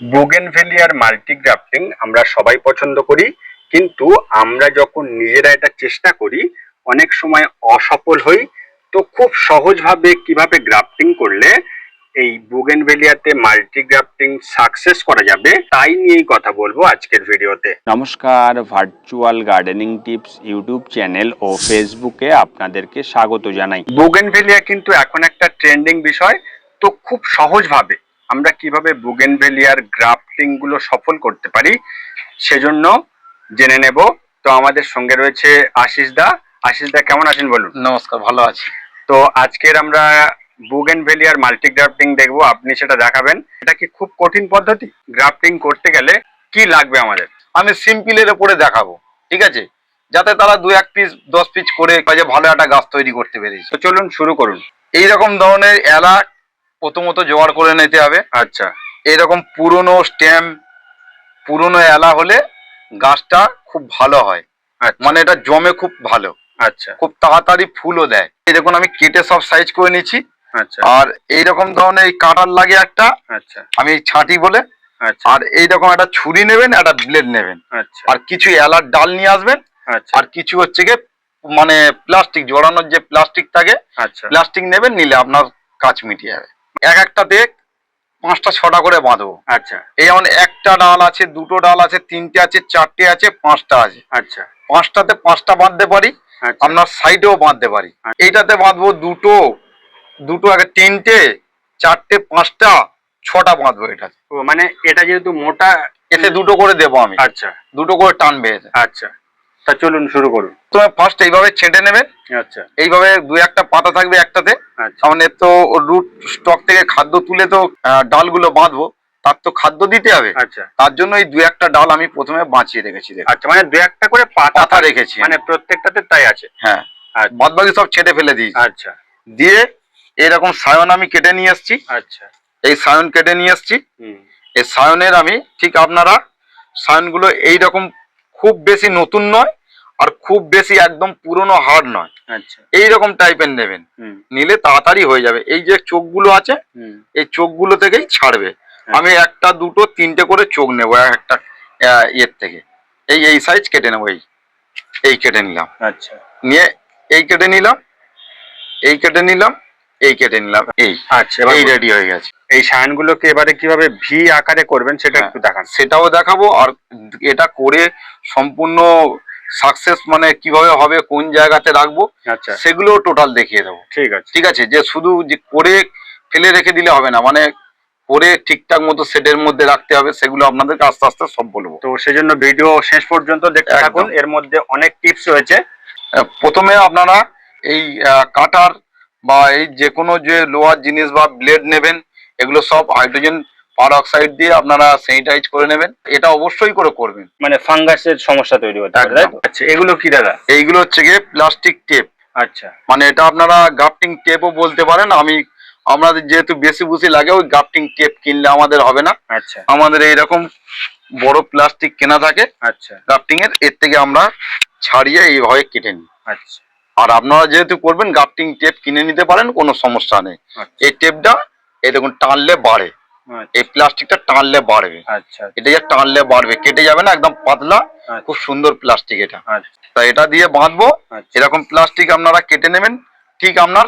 বুগেনভেলিয়ার multigrafting আমরা সবাই পছন্দ করি কিন্তু আমরা যখন নিজেরা এটা চেষ্টা করি অনেক সময় অসফল হই তো খুব সহজভাবে কীভাবে গ্রাফটিং করলে এই বুগেনভেলিয়াতে মাল্টিগ্রাফটিং সাকসেস করা যাবে তাই নিয়েই কথা বলব আজকের ভিডিওতে। নমস্কার virtual gardening tips YouTube channel ও ফেসবুকে আপনাদেরকে স্বাগত জানাই। বুগেনভেলিয়া কিন্তু এখন একটা ট্রেন্ডিং বিষয় তো খুব সহজভাবে আমরা কীভাবে বুগেনভেলিয়ার গ্রাফটিংগুলো সফল করতে পারি সেজন্য জেনে নেব। তো আমাদের সঙ্গে রয়েছে আশিস দা। আশিস দা কেমন আছেন বলুন? নমস্কার ভালো আছি। তো আজকের আমরা বুগেনভেলিয়ার মাল্টি গ্রাফটিং দেখব আপনি সেটা দেখাবেন। এটা কি খুব কঠিন পদ্ধতি? গ্রাফটিং করতে গেলে কি লাগবে আমাদের? আমি সিম্পলের উপরে দেখাবো ঠিক আছে? যাতে তারা দু এক পিস দশ পিস করে কাজে ভালো একটা গাছ তৈরি করতে পেরেছে। তো চলুন শুরু করুন। এইরকম ধরনের এলা প্রথমত জোগাড় করে নিতে হবে। আচ্ছা। এরকম পুরনো স্ট্যাম্প পুরনো এলা হলে গাছটা খুব ভালো হয়। আচ্ছা। মানে এটা জমে খুব ভালো। আচ্ছা। খুব তাড়াতাড়ি ফুলও দেয়। এই দেখুন আমি কেটে সব সাইজ করে নিচ্ছি আচ্ছা। আর এইরকম ধরনের এই কাটার লাগে একটা। আচ্ছা। আমি ছাঁটি বলে। আচ্ছা। আর এইরকম একটা ছুরি নেবেন একটা ব্লেড নেবেন। আচ্ছা। আর কিছু এলার ডাল নিয়ে আসবেন। আচ্ছা। আর কিছু হচ্ছে গিয়ে মানে প্লাস্টিক জড়ানোর যে প্লাস্টিক থাকে আচ্ছা। প্লাস্টিক নেবেন নিলে আপনার কাজ মিটিয়ে যাবে। এক একটা দেখ পাঁচটা ছটা করে বাঁধবো আচ্ছা। এই যেমন একটা ডাল আছে দুটো ডাল আছে তিনটে আছে চারটে আছে পাঁচটা আছে। আচ্ছা। পাঁচটাতে পাঁচটা বাঁধতে পারি আচ্ছা। আপনার সাইডেও বাঁধতে পারি। আচ্ছা। এইটাতে বাঁধবো দুটো দুটো আগে তিনটে চারটে পাঁচটা ছটা বাঁধবো এটাতে। ও মানে এটা যেহেতু মোটা এতে দুটো করে দেবো আমি। আচ্ছা। দুটো করে টানবে আচ্ছা। তা চলুন শুরু করুন। তুমি ফার্স্ট এইভাবে ছেঁটে নেবেন। আচ্ছা। এইভাবে দু একটা পাতা থাকবে একটাতে। আচ্ছা। সামনে তো রুট স্টক থেকে খাদ্য তুলে তো ডালগুলো বাঁধবো। তার তো খাদ্য দিতে হবে। আচ্ছা। তার জন্য এই দু একটা ডাল আমি প্রথমে বাঁচিয়ে রেখেছি। আচ্ছা মানে দু একটা করে পাতা রেখেছি মানে প্রত্যেকটাতে তাই আছে। হ্যাঁ। আচ্ছা। বাদ বাকি সব ছেটে ফেলে দিই। আচ্ছা। দিয়ে এরকম সায়ন আমি কেটে নিয়ে এসেছি আচ্ছা। এই সায়ন কেটে নিয়ে হুম। এই সায়নের আমি ঠিক আপনারা সায়নগুলো এইরকম খুব বেশি নতুন নয়। আর খুব বেশি একদম পুরনো হার নয়। আচ্ছা। এইরকম টাইপের নেবেন। হুম। নিলে তাড়াতাড়ি হয়ে যাবে। এই যে চোখগুলো আছে এই চোখগুলো থেকেই ছাড়বে। আচ্ছা। আমি একটা দুটো তিনটে করে চোখ নেব একটা ইয়ের থেকে। এই এই সাইজ কেটে নেব এই এই কেটে নিলাম। আচ্ছা। নিয়ে এই কেটে নিলাম এই কেটে নিলাম এই কেটে নিলাম এই। আচ্ছা এই রেডি হয়ে গেছে। এই সায়ানগুলোকে এবারে কীভাবে ভি আকারে করবেন সেটা হ্যাঁ। একটু দেখান। সেটাও দেখাবো আর এটা করে সম্পূর্ণ সাকসেস মানে কীভাবে হবে কোন জায়গাতে রাখব আচ্ছা। সেগুলো টোটাল দেখিয়ে দেবো। ঠিক আছে। ঠিক আছে? যে শুধু যে করে ফেলে রেখে দিলে হবে না মানে করে ঠিকঠাক মতো সেটের মধ্যে রাখতে হবে সেগুলো আপনাদেরকে আস্তে আস্তে সব বলব। তো সেজন্য ভিডিও শেষ পর্যন্ত দেখতে। থাকুন এর মধ্যে অনেক টিপস রয়েছে। প্রথমে আপনারা এই কাটার বা এই যে কোনো যে লোহার জিনিস বা ব্লেড নেবেন এগুলো সব হাইড্রোজেন পারঅক্সাইড দিয়ে আপনারা স্যানিটাইজ করে নেবেন। এটা অবশ্যই করে করবেন। মানে ফাঙ্গাসের সমস্যা তৈরি হতে পারে? আচ্ছা এগুলো কি দাদা? এইগুলো হচ্ছে গিয়ে প্লাস্টিক টেপ আচ্ছা। মানে এটা আপনারা গাফটিং টেপও বলতে পারেন। আমি আমাদের যেহেতু বেশি বুসি লাগে ওই গাফটিং টেপ কিনলে আমাদের হবে না। আচ্ছা। আমাদের এইরকম বড় প্লাস্টিক কেনা থাকে। আচ্ছা। গ্রাফটিং এর এর থেকে আমরা ছাড়িয়ে এইভাবে কেটে নিই। আচ্ছা। আর আপনারা যেহেতু করবেন গাফটিং টেপ কিনে নিতে পারেন কোনো সমস্যা নেই। আচ্ছা। এই টেপটা এরকম টানলে বাড়ে। এই প্লাস্টিকটা টানলে বাড়বে। আচ্ছা এটা যে টানলে বাড়বে কেটে যাবে না একদম পাতলা খুব সুন্দর প্লাস্টিক এটা। আচ্ছা। তা এটা দিয়ে বাঁধবো। আচ্ছা। এরকম প্লাস্টিক আপনারা কেটে নেবেন। ঠিক আপনার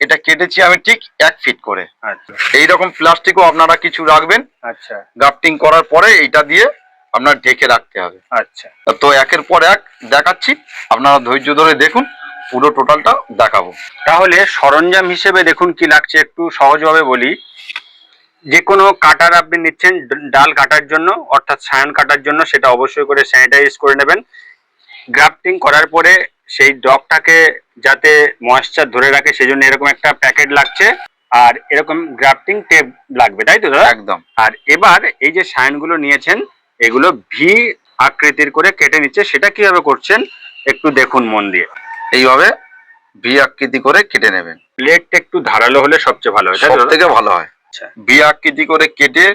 এটা কেটেছি আমি ঠিক এক ফিট করে। আচ্ছা। এইরকম প্লাস্টিকও আপনারা কিছু রাখবেন। আচ্ছা। গ্রাফটিং করার পরে এইটা দিয়ে আপনার ঢেকে রাখতে হবে। আচ্ছা। তো একের পর এক দেখাচ্ছি। আপনারা ধৈর্য ধরে দেখুন পুরো টোটালটা দেখাবো। তাহলে সরঞ্জাম হিসেবে দেখুন কি লাগছে একটু সহজভাবে বলি। যে কোনো কাটার আপনি নিচ্ছেন ডাল কাটার জন্য অর্থাৎ সায়ন কাটার জন্য সেটা অবশ্যই করে স্যানিটাইজ করে নেবেন। গ্রাফটিং করার পরে সেই ডগটাকে যাতে ময়েশ্চার ধরে রাখে সেজন্য এরকম একটা প্যাকেট লাগছে। আর এরকম গ্রাফটিং টেপ লাগবে তাই তো দাদা? একদম। আর এবার এই যে সায়নগুলো নিয়েছেন এগুলো ভি আকৃতির করে কেটে নিচ্ছে। সেটা কীভাবে করছেন একটু দেখুন মন দিয়ে। এইভাবে ভি আকৃতি করে কেটে নেবেন। প্লেটটা একটু ধারালো হলে সবচেয়ে ভালো হয় তাই সব? থেকে ভালো হয়। আচ্ছা। ভি আকৃতি করে কেটে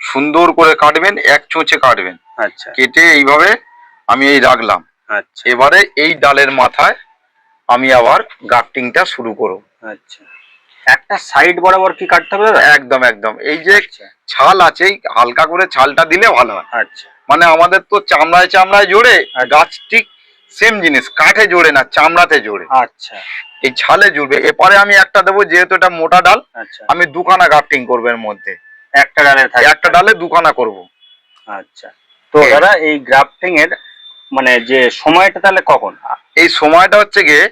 সুন্দর করে কাটবেন এক চোঁচে কাটবেন। আচ্ছা। কেটে এইভাবে আমি এই রাখলাম। আচ্ছা। এবারে এই ডালের মাথায় আমি আবার গ্রাফটিংটা শুরু করব। আচ্ছা। একটা সাইড বরাবর কি কাটতে হবে একদম একদম। এই যে আচ্ছা। ছাল আছে হালকা করে ছালটা দিলে ভালো হয়। আচ্ছা। মানে আমাদের তো চামড়ায় চামড়ায় জোরে আচ্ছা। গাছ ঠিক সেম জিনিস কাঠে জোরে না চামড়াতে জোরে আচ্ছা। এই ছালে জুড়বে এরপরে আমি একটা দেবো যেহেতু এটা মোটা ডাল আচ্ছা। আমি দুখানা গ্রাফটিং করব এর মধ্যে। একটা ডালে থাকে একটা ডালে দুখানা করব। আচ্ছা। তো দাদা এই গ্রাফটিং এর মানে যে সময়টা তাহলে কখন? এই সময়টা হচ্ছে গিয়ে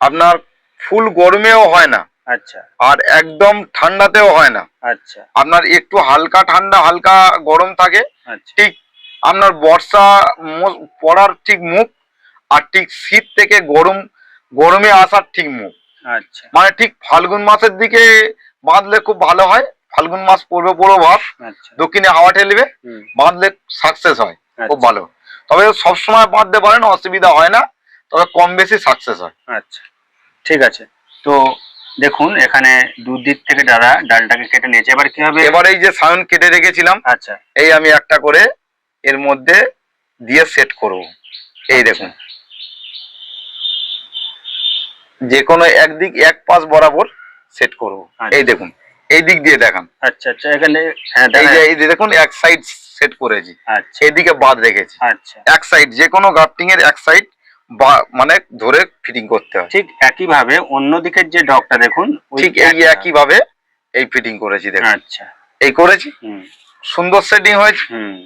আপনার ফুল গরমেও হয় না। আচ্ছা। আর একদম ঠান্ডাতেও হয় না। আচ্ছা। আপনার একটু হালকা ঠান্ডা হালকা গরম থাকে আচ্ছা। ঠিক আপনার বর্ষা পড়ার ঠিক মুখ আর ঠিক শীত থেকে গরম গরমে আসার ঠিক মুখ। আচ্ছা। মানে ঠিক ফাল্গুন মাসের দিকে বাঁধলে খুব ভালো হয় ফাল্গুন মাস পড়বে পড়ো ভাব আচ্ছা। দক্ষিণে হাওয়া ঠেলবে বাঁধলে সাকসেস হয় খুব আচ্ছা, ভালো। তবে সবসময় বাঁধতে পারেন অসুবিধা হয় না তবে কম বেশি সাকসেস হয়। আচ্ছা ঠিক আছে। তো দেখুন এখানে দুদিক থেকে দাদা ডালটাকে কেটে নিয়েছে এবার কি হবে? এবার এই যে সায়ন কেটে রেখেছিলাম আচ্ছা। এই আমি একটা করে এর মধ্যে দিয়ে সেট করব। এই আচ্ছা। দেখুন যে কোনো একদিক এক পাশ বরাবর সেট করব। আচ্ছা। এই দেখুন এই দিক দিয়ে দেখান। আচ্ছা আচ্ছা এখানে হ্যাঁ এই যে এই যে দেখুন এক সাইড সেট করেছি। আচ্ছা। এইদিকে বাদ রেখেছি। আচ্ছা। এক সাইড যে কোনো গ্রাফটিং এর এক সাইড মানে ধরে ফিটিং করতে হয়। ঠিক একই ভাবে অন্য দিকের যে ডগটা দেখুন ঠিক এই একই ভাবে এই ফিটিং করেছি দেখুন। আচ্ছা। এই করেছি। হুম। সুন্দর সেটিং হয়েছে। হুম।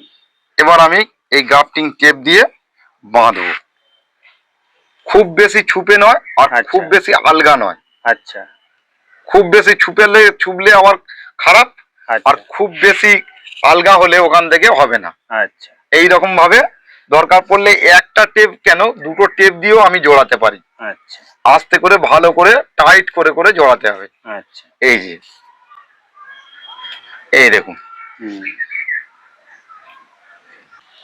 এবার আমি এই গ্রাফটিং টেপ দিয়ে বাঁধবো। খুব বেশি ছুপে নয় আর আচ্ছা। খুব বেশি আলগা নয়। আচ্ছা। খুব বেশি ছুপেলে ছুপলে আবার খারাপ আর আচ্ছা খুব বেশি আলগা হলে ওখান থেকে হবে না। আচ্ছা। এই রকম ভাবে দরকার পড়লে একটা টেপ কেন দুটো টেপ দিয়েও আমি জোড়াতে পারি। আচ্ছা। আস্তে করে ভালো করে টাইট করে করে জোড়াতে হবে। আচ্ছা। এই যে। এই দেখুন। হুম।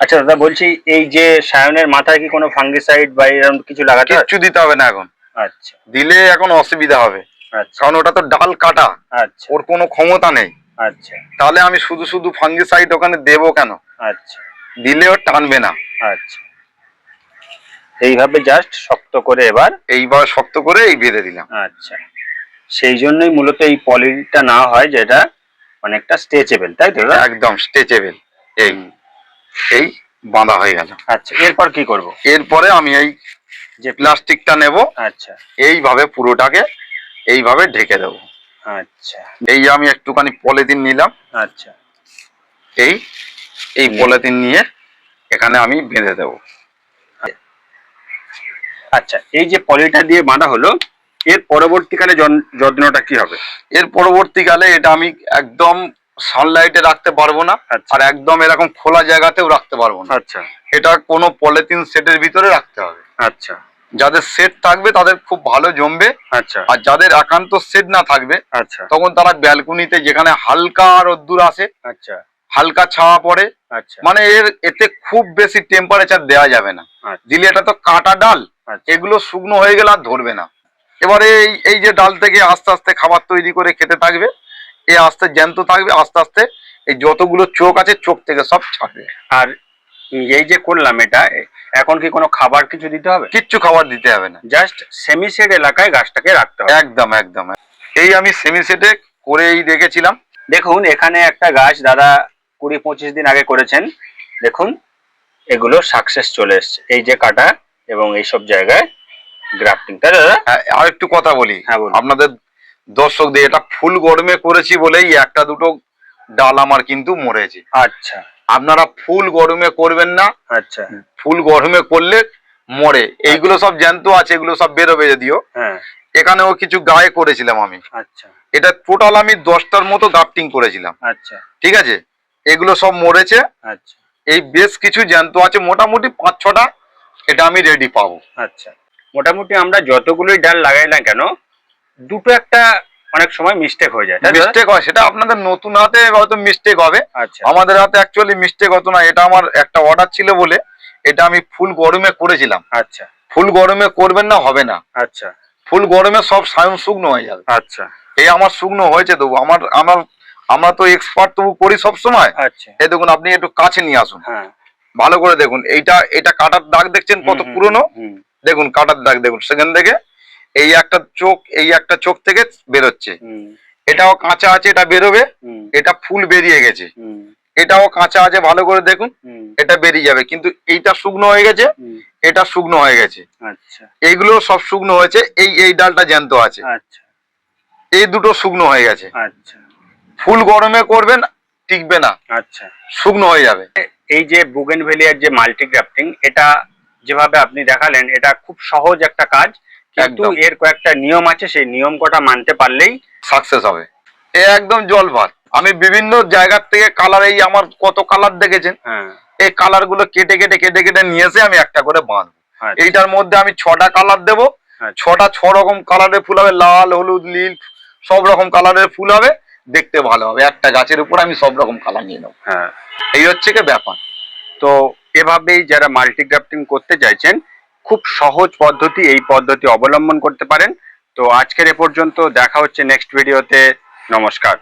আচ্ছা দাদা বলছি এই যে সায়নের মাথায় কি কোনো ফাঙ্গিসাইড বা এরকম কিছু লাগাতে হয়? কিচ্ছু দিতে হবে না এখন। আচ্ছা। দিলে এখন অসুবিধা হবে। আচ্ছা। কারণ ওটা তো ডাল কাটা। আচ্ছা। ওর কোনো ক্ষমতা নেই। আচ্ছা। তাহলে আমি শুধু শুধু ফাঙ্গিসাইড ওখানে দেবো কেন? আচ্ছা। দিলেও টানবে না। আচ্ছা। এইভাবে জাস্ট শক্ত করে এবার এইবার শক্ত করে এই বেঁধে দিলাম। আচ্ছা। সেই জন্যই মূলত এই পলিটা না হয় যেটা অনেকটা স্ট্রেচেবল তাই তো একদম স্ট্রেচেবল এই। এই বাঁধা হয়ে গেল। আচ্ছা এরপর কি করব? এরপরে আমি এই যে প্লাস্টিকটা নেব। আচ্ছা। এইভাবে পুরোটাকে এইভাবে ঢেকে দেবো। আচ্ছা। এই আমি একটুখানি পলিথিন নিলাম। আচ্ছা। এই এই পলিথিন নিয়ে এখানে আমি বেঁধে দেবো। আচ্ছা এই যে পলিটা দিয়ে বাঁধা হলো এর পরবর্তীকালে যত্নটা কি হবে? এর পরবর্তীকালে এটা আমি একদম সানলাইটে রাখতে পারব না আচ্ছা। আর একদম এরকম খোলা জায়গাতেও রাখতে পারব না। আচ্ছা। এটা কোনো পলিথিন সেটের ভিতরে রাখতে হবে। আচ্ছা। যাদের সেট থাকবে তাদের খুব ভালো জমবে আচ্ছা। আর যাদের একান্ত সেট না থাকবে আচ্ছা। তখন তারা ব্যালকনিতে যেখানে হালকা রোদ্দুর আসে আচ্ছা। হালকা ছাওয়া পড়ে আচ্ছা। মানে এর এতে খুব বেশি টেম্পারেচার দেওয়া যাবে না। আচ্ছা। দিলে এটা তো কাটা ডাল আচ্ছা। এগুলো শুকনো হয়ে গেলে আর ধরবে না। এবারে এই এই যে ডাল থেকে আস্তে আস্তে খাবার তৈরি করে খেতে থাকবে এ আস্তে জ্যান্ত থাকবে আস্তে আস্তে এই যতগুলো চোখ আছে চোখ থেকে সব ছাড়বে। আর এই যে করলাম এটা এখন কি কোনো খাবার কিছু দিতে হবে? কিচ্ছু খাবার দিতে হবে না। জাস্ট সেমি সেড এলাকায় গাছটাকে রাখতে হবে। একদম একদম। এই আমি সেমি সেটে করেই দেখেছিলাম। দেখুন এখানে একটা গাছ দাদা কুড়ি পঁচিশ দিন আগে করেছেন। দেখুন এগুলো সাকসেস চলে এসছে। এই যে কাটা এবং এই সব জায়গায় গ্রাফটিং তাই দাদা। হ্যাঁ, আর একটু কথা বলি। হ্যাঁ। আপনাদের দর্শকদের এটা ফুল গরমে করেছি বলেই একটা দুটো ডাল আমার কিন্তু মরেছে। আচ্ছা। আপনারা ফুল গরমে করবেন না আচ্ছা। ফুল গরমে করলে মরে। এইগুলো সব জ্যান্ত আছে এগুলো সব বেরোবে যদিও। হ্যাঁ। এখানেও কিছু গায়ে করেছিলাম আমি। আচ্ছা। এটা টোটাল আমি দশটার মতো গাফটিং করেছিলাম। আচ্ছা। ঠিক আছে? এগুলো সব মরেছে। আচ্ছা। এই বেশ কিছু জ্যান্ত আছে মোটামুটি পাঁচ ছটা এটা আমি রেডি পাবো। আচ্ছা। মোটামুটি আমরা যতগুলোই ডাল লাগাই না কেন দুটো একটা অনেক সময় মিস্টেক হয়ে যায়? মিস্টেক হয় সেটা আপনাদের নতুন হাতে হয়তো মিস্টেক হবে। আচ্ছা। আমাদের হাতে অ্যাকচুয়ালি মিস্টেক হতো না এটা আমার একটা অর্ডার ছিল বলে এটা আমি ফুল গরমে করেছিলাম। আচ্ছা। ফুল গরমে করবেন না হবে না। আচ্ছা। ফুল গরমে সব সায়ন শুকনো হয়ে যাবে। আচ্ছা। এই আমার শুকনো হয়েছে তবু। আমার আমার আমরা তো এক্সপার্ট তবু করি সব সময়। আচ্ছা। এই দেখুন আপনি একটু কাছে নিয়ে আসুন। হ্যাঁ। ভালো করে দেখুন। এইটা এটা কাটার দাগ দেখছেন কত পুরনো? দেখুন কাটার দাগ দেখুন। সেখান থেকে এই একটা চোখ এই একটা চোখ থেকে বেরোচ্ছে। এটাও কাঁচা আছে এটা বেরোবে। এটা ফুল বেরিয়ে গেছে। এটাও কাঁচা আছে ভালো করে দেখুন। এটা বেরিয়ে যাবে। কিন্তু এইটা শুকনো হয়ে গেছে এটা শুকনো হয়ে গেছে। আচ্ছা। এইগুলো সব শুকনো হয়েছে এই এই ডালটা জ্যান্ত আছে। আচ্ছা। এই দুটো শুকনো হয়ে গেছে। আচ্ছা। ফুল গরমে করবেন টিকবে না। আচ্ছা। শুকনো হয়ে যাবে। এই যে বুগেনভেলিয়ার যে মাল্টিগ্রাফটিং এটা যেভাবে আপনি দেখালেন এটা খুব সহজ একটা কাজ। কিন্তু এর কয়েকটা নিয়ম আছে সেই নিয়ম কটা মানতে পারলেই সাকসেস হবে। এ একদম জল ভাত। আমি বিভিন্ন জায়গার থেকে কালার এই আমার কত কালার দেখেছেন? হ্যাঁ। এই কালারগুলো কেটে কেটে কেটে কেটে নিয়ে এসে আমি একটা করে বাঁধবো। আচ্ছা, এইটার মধ্যে আমি ছটা কালার দেবো। আচ্ছা, ছটা ছ রকম কালারের ফুল হবে লাল হলুদ নীল সব রকম কালারের ফুল হবে দেখতে ভালো হবে। একটা গাছের উপর আমি সব রকম কালার নিয়ে নেব। হ্যাঁ। এই হচ্ছে কি ব্যাপার। তো এভাবেই যারা মাল্টিগ্রাফটিং করতে চাইছেন খুব সহজ পদ্ধতি এই পদ্ধতি অবলম্বন করতে পারেন। তো আজকের এ পর্যন্ত দেখা হচ্ছে নেক্সট ভিডিওতে নমস্কার।